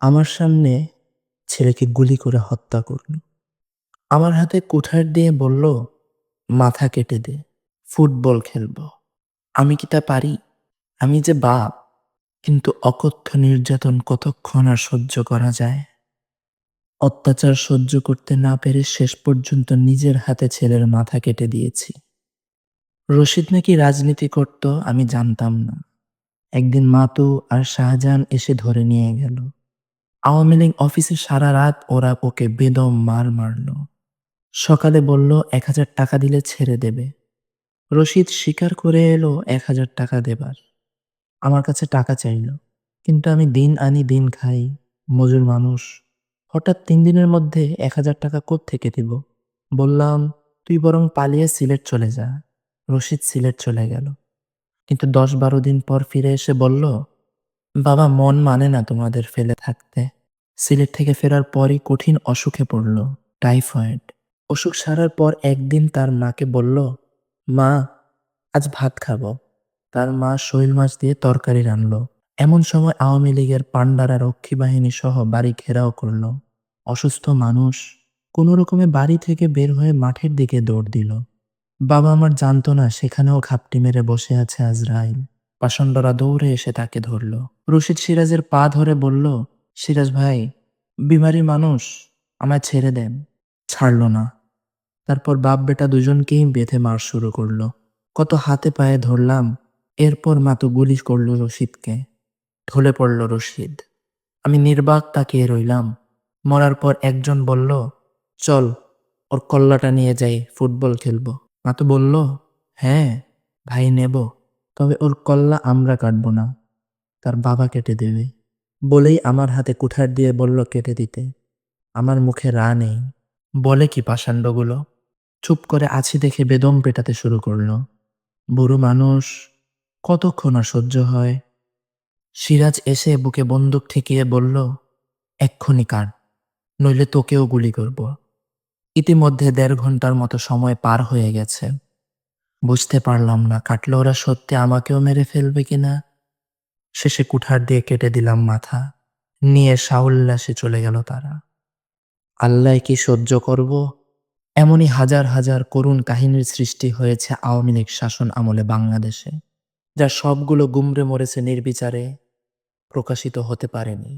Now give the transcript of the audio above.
আমার সামনে ছেলেকে গুলি করে হত্যা করল। আমার হাতে কুঠার দিয়ে বলল, মাথা কেটে দে, ফুটবল খেলব। আমি কি তা পারি? আমি যে বাপ, কিন্তু অকথ্য নির্যাতন কতক্ষণ আর সহ্য করা যায়? অত্যাচার সহ্য করতে না পেরে শেষ পর্যন্ত নিজের হাতে ছেলের মাথা কেটে দিয়েছি। রশিদ নাকি রাজনীতি করত আমি জানতাম না। একদিন মাতু আর শাহজাহান এসে ধরে নিয়ে গেল। আওয়ামী লীগ অফিসে সারা রাত ওরা ওকে বেদম মার মারল। সকালে বলল, এক হাজার টাকা দিলে ছেড়ে দেবে। রশিদ স্বীকার করে এলো, এক হাজার টাকা দেবার। আমার কাছে টাকা চাইল, কিন্তু আমি দিন আনি দিন খাই, মজুর মানুষ। হঠাৎ তিন দিনের মধ্যে এক হাজার টাকা থেকে দিব? বললাম, তুই বরং পালিয়ে সিলেট চলে যা। রশিদ সিলেট চলে গেল। কিন্তু দশ বারো দিন পর ফিরে এসে বলল বাবা মন মানে না তোমাদের ফেলে থাকতে। সিলেট থেকে ফেরার পরই কঠিন অসুখে পড়ল, টাইফয়েড। অসুখ সারার পর একদিন তার মাকে বলল, মা, আজ ভাত খাব। তার মা শৈল মাছ দিয়ে তরকারি রানলো এমন সময় আওয়ামী লীগের পাণ্ডারা রক্ষী বাহিনী সহ বাড়ি ঘেরাও করল। অসুস্থ মানুষ কোনো রকমে বাড়ি থেকে বের হয়ে মাঠের দিকে দৌড় দিল। বাবা আমার জানতো না সেখানেও খাপটি মেরে বসে আছে আজরাইল। পাষণ্ডরা দৌড়ে এসে তাকে ধরল। রশিদ সিরাজের পা ধরে বলল, সিরাজ ভাই, বিমারি মানুষ আমায় ছেড়ে দেন, ছাড়ল না। তারপর বাপ বেটা দুজনকেই বেঁধে মার শুরু করল। কত হাতে পায়ে ধরলাম, এরপর মা তো গুলি করল রশিদকে। ঢলে পড়ল রশিদ। আমি নির্বাক তাকিয়ে রইলাম। মরার পর একজন বলল, চল, ওর কল্লাটা নিয়ে যাই, ফুটবল খেলব। মা তো বলল হ্যাঁ ভাই নেব। তবে ওর কল্লা আমরা কাটব না। তার বাবা কেটে দেবে। বলেই আমার হাতে কুঠার দিয়ে বলল কেটে দিতে। আমার মুখে রা নেই। বলে কি পাষাণ্ডগুলো চুপ করে আছি দেখে বেদম পেটাতে শুরু করল। বুড়ো মানুষ, কতক্ষণ আর সহ্য হয়? সিরাজ এসে বুকে বন্দুক ঠেকিয়ে বলল, এক্ষুনি কার নইলে তোকেও গুলি করব। ইতিমধ্যে দেড় ঘণ্টার মতো সময় পার হয়ে গেছে। বুঝতে পারলাম না, কাটলে ওরা সত্যি আমাকেও মেরে ফেলবে কিনা শেষে কুঠার দিয়ে কেটে দিলাম মাথা, নিয়ে সাউল্লাসে চলে গেল তারা। আল্লাহ কি সহ্য করব? এমনই হাজার হাজার করুণ কাহিনীর সৃষ্টি হয়েছে আওয়ামী লীগ শাসন আমলে বাংলাদেশে, যা সবগুলো গুমরে মরেছে নির্বিচারে, প্রকাশিত হতে পারেনি।